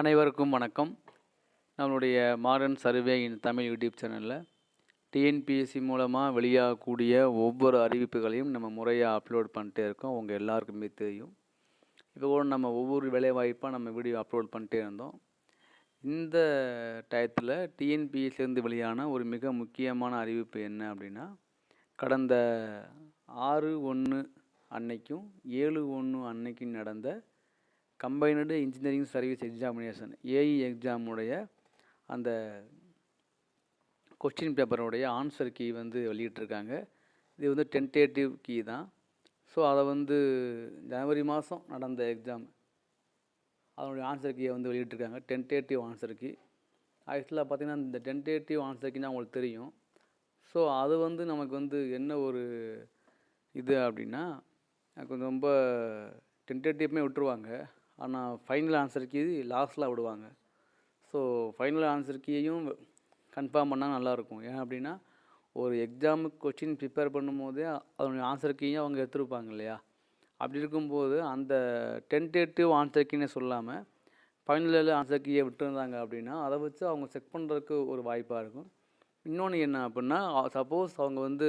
அனைவருக்கும் வணக்கம். நம்மளுடைய modern survey in Tamil YouTube சேனலில் டிஎன்பிஎஸ்சி மூலமாக வெளியாகக்கூடிய ஒவ்வொரு அறிவிப்புகளையும் நம்ம முறையாக அப்லோட் பண்ணிட்டே இருக்கோம். உங்கள் எல்லாருக்குமே தெரியும். இப்போ கூட நம்ம ஒவ்வொரு வேலைவாய்ப்பாக நம்ம வீடியோ அப்லோட் பண்ணிட்டே இருந்தோம். இந்த டயத்தில் டிஎன்பிஎஸ்சிலேருந்து வெளியான ஒரு மிக முக்கியமான அறிவிப்பு என்ன அப்படின்னா கடந்த ஆறு ஒன்று அன்னைக்கும் ஏழு ஒன்று அன்னைக்கும் நடந்த combined engineering service examination AE எக்ஸாமுடைய அந்த கொஸ்டின் பேப்பருடைய ஆன்சர் கீ வந்து வெளியிட்டிருக்காங்க. இது வந்து டென்டேட்டிவ் கீ தான். ஸோ அதை வந்து ஜனவரி மாதம் நடந்த எக்ஸாம் அதனுடைய ஆன்சர் கீயை வந்து வெளியிட்டிருக்காங்க. டென்டேட்டிவ் ஆன்சர் கீ ஆக்சுவலாக பார்த்தீங்கன்னா இந்த டென்டேட்டிவ் ஆன்சர் கீனா உங்களுக்கு தெரியும். ஸோ அது வந்து நமக்கு வந்து என்ன ஒரு இது அப்படின்னா கொஞ்சம் ரொம்ப டென்டேட்டிவ்மே விட்டுருவாங்க. ஆனால் ஃபைனல் ஆன்சர் கீ லாஸ்டில் விடுவாங்க. ஸோ ஃபைனல் ஆன்சர் கீயையும் கன்ஃபார்ம் பண்ணால் நல்லாயிருக்கும் ஏன் அப்படின்னா ஒரு எக்ஸாமுக்கு கொஸ்டின் ப்ரிப்பேர் பண்ணும்போதே அதனுடைய ஆன்சர் கீயும் அவங்க எடுத்துருப்பாங்க இல்லையா? அப்படி இருக்கும்போது அந்த டென்டேட்டிவ் ஆன்சர் கீனே சொல்லாமல் ஃபைனலில் ஆன்சர் கீயை விட்டுருந்தாங்க அப்படின்னா அதை வச்சு அவங்க செக் பண்ணுறதுக்கு ஒரு வாய்ப்பாக இருக்கும். இன்னொன்று என்ன அப்படின்னா சப்போஸ் அவங்க வந்து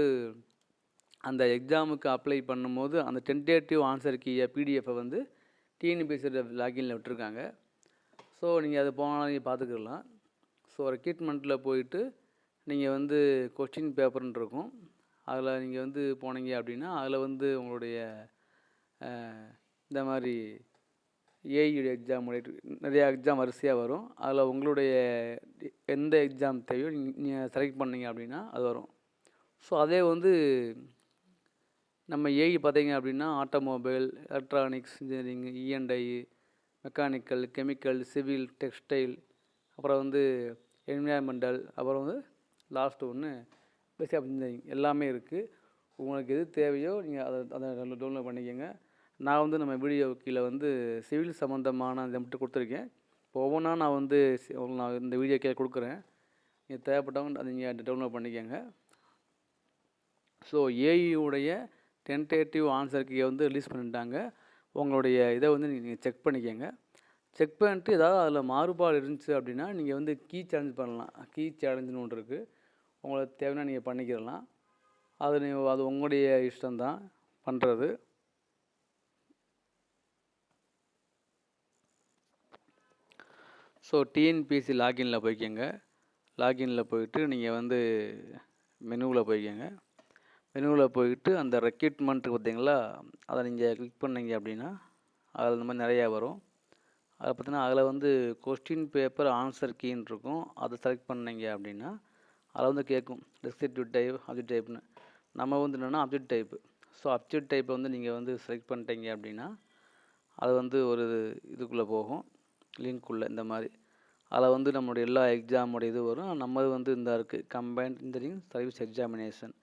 அந்த எக்ஸாமுக்கு அப்ளை பண்ணும்போது அந்த டென்டேட்டிவ் ஆன்சர் கீயை பிடிஎஃப்பை வந்து டிஎன்பிஎஸ்சியோட லாகின்ல விட்டுருக்காங்க. ஸோ நீங்கள் அது போனால் நீங்கள் பார்த்துக்கலாம் ஸோ ரெக்ரூட்மெண்ட்டில் போயிட்டு நீங்கள் வந்து கொஸ்டின் பேப்பர்னு இருக்கும். அதில் நீங்கள் வந்து போனீங்க அப்படின்னா அதில் வந்து உங்களுடைய இந்த மாதிரி ஏஐயுடைய எக்ஸாம் நிறையா எக்ஸாம் வரிசையாக வரும். அதில் உங்களுடைய எந்த எக்ஸாம் தேவையோ நீங்கள் செலக்ட் பண்ணீங்க அப்படின்னா அது வரும். ஸோ அதே வந்து நம்ம ஏஇ பார்த்தீங்க அப்படின்னா automobile electronics engineering ENI mechanical chemical civil textile அப்புறம் வந்து என்விரான்மெண்டல் அப்புறம் வந்து லாஸ்ட்டு ஒன்று பேசிக் ஆஃப் இன்ஜினியரிங் எல்லாமே இருக்குது உங்களுக்கு எது தேவையோ நீங்கள் அதை அதை டவுன்லோட் பண்ணிக்கோங்க. நான் வந்து நம்ம வீடியோ கீழே வந்து சிவில் சம்மந்தமான இதை மட்டும் கொடுத்துருக்கேன். இப்போ ஒவ்வொன்றா நான் வந்து நான் இந்த வீடியோ கீழே கொடுக்குறேன். நீங்கள் தேவைப்பட்டவங்க அதை நீங்கள் டவுன்லோட் பண்ணிக்கோங்க. ஸோ ஏஇயுடைய டென்டேட்டிவ் ஆன்சர் கீயை வந்து ரிலீஸ் பண்ணிட்டாங்க. உங்களுடைய இதை வந்து நீங்கள் செக் பண்ணிக்கோங்க. செக் பண்ணிட்டு ஏதாவது அதில் மாறுபாடு இருந்துச்சு அப்படின்னா நீங்கள் வந்து கீ சேலஞ்ச் பண்ணலாம். கீ சேலஞ்சுன்னு ஒன்று இருக்குது உங்களுக்கு தேவைன்னா நீங்கள் பண்ணிக்கிறலாம் அது நீ அது உங்களுடைய இஷ்டம்தான் பண்ணுறது ஸோ டிஎன்பிஎஸ்சி லாகின்ல போய்க்கோங்க. லாகின்ல போயிட்டு நீங்கள் வந்து மெனுவில் போய்க்கோங்க. மெனுவில் போயிட்டு அந்த ரெக்யூட்மெண்ட் பார்த்தீங்களா அதை நீங்கள் கிளிக் பண்ணீங்க அப்படின்னா அதில் இந்த மாதிரி நிறையா வரும். அதை பார்த்தீங்கன்னா அதில் வந்து கொஸ்டின் பேப்பர் ஆன்சர் கீன்னு இருக்கும். அதை செலக்ட் பண்ணீங்க அப்படின்னா அதில் வந்து கேட்கும் டிஸ்கிரிப்டிவ் டைப் அப்ஜெக்ட் டைப்னு நம்ம வந்து என்னென்னா அப்ஜெக்ட் டைப்பு ஸோ அப்ஜெக்ட் டைப்பை வந்து நீங்கள் வந்து செலக்ட் பண்ணிட்டீங்க அப்படின்னா அது வந்து ஒரு இதுக்குள்ளே போகும் லிங்க்குள்ளே இந்த மாதிரி. அதில் வந்து நம்மளுடைய எல்லா எக்ஸாமோடைய இது வரும். நம்மது வந்து இந்த இருக்குது combined engineering service examination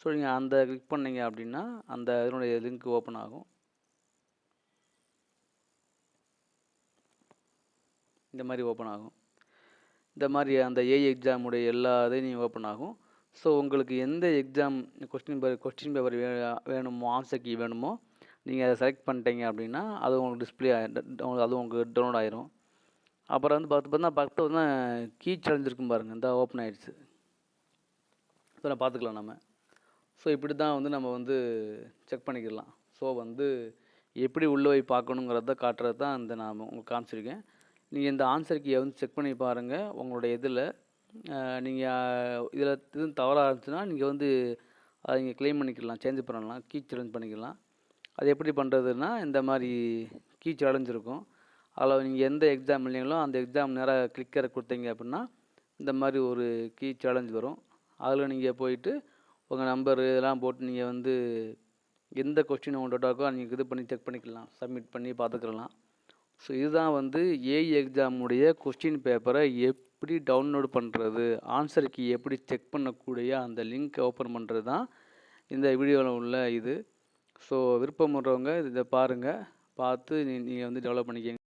so நீங்கள் அந்த கிளிக் பண்ணிங்க அப்படின்னா அந்த இதனுடைய லிங்க் ஓப்பன் ஆகும். இந்த மாதிரி ஓப்பன் ஆகும். இந்த மாதிரி அந்த ஏ எக்ஸாமுடைய எல்லா இதையும் நீங்கள் ஓப்பன் ஆகும். ஸோ உங்களுக்கு எந்த exam question paper question paper வே வேணுமோ ஆன்சர் கீ வேணுமோ நீங்கள் அதை செலக்ட் பண்ணிட்டீங்க அப்படின்னா அது உங்களுக்கு டிஸ்பிளே அது உங்களுக்கு டவுன்லோட் ஆயிரும். அப்புறம் வந்து பார்த்து பார்த்தா பக்கத்தில் வந்து கீ சேலஞ்ச் இருக்கும் பாருங்கள் இந்த ஓப்பன் ஆயிடுச்சு. ஸோ நான் பார்த்துக்கலாம் நம்ம. ஸோ இப்படி தான் வந்து நம்ம வந்து செக் பண்ணிக்கலாம். ஸோ வந்து எப்படி உள்ளே போய் பார்க்கணுங்கிறத காட்டுறது தான் இந்த நான் உங்களுக்கு காமிச்சிருக்கேன். நீங்கள் இந்த ஆன்சர் கீயை வந்து செக் பண்ணி பாருங்கள் உங்களுடைய இதில் நீங்கள் இதில் எதுவும் தவறாக இருந்துச்சுன்னா நீங்கள் வந்து அதை நீங்கள் க்ளைம் பண்ணிக்கலாம். சேஞ்ச் பண்ணலாம். கீ சேலஞ்ச் பண்ணிக்கலாம். அது எப்படி பண்ணுறதுன்னா இந்த மாதிரி கீ சேலஞ்ச் இருக்கும். அதில் நீங்கள் எந்த எக்ஸாம் இல்லைங்களோ அந்த எக்ஸாம் நேராக கிளிக்கரை கொடுத்தீங்க அப்படின்னா இந்த மாதிரி ஒரு கீ சேலஞ்ச் வரும். அதில் நீங்கள் போயிட்டு உங்கள் நம்பர் இதெல்லாம் போட்டு நீங்கள் வந்து எந்த கொஸ்டின் உங்கள் டவுட்டாக நீங்கள் இது பண்ணி செக் பண்ணிக்கலாம் சப்மிட் பண்ணி பார்த்துக்கலாம். ஸோ இதுதான் வந்து ஏஇ எக்ஸாமுடைய கொஸ்டின் பேப்பரை எப்படி டவுன்லோட் பண்ணுறது ஆன்சருக்கு எப்படி செக் பண்ணக்கூடிய அந்த லிங்க்கை ஓப்பன் பண்ணுறது தான் இந்த வீடியோவில் உள்ள இது. ஸோ விருப்பம் பண்ணுறவங்க இதை பாருங்கள் பார்த்து நீங்கள் வந்து டெவலப் பண்ணிக்கங்க.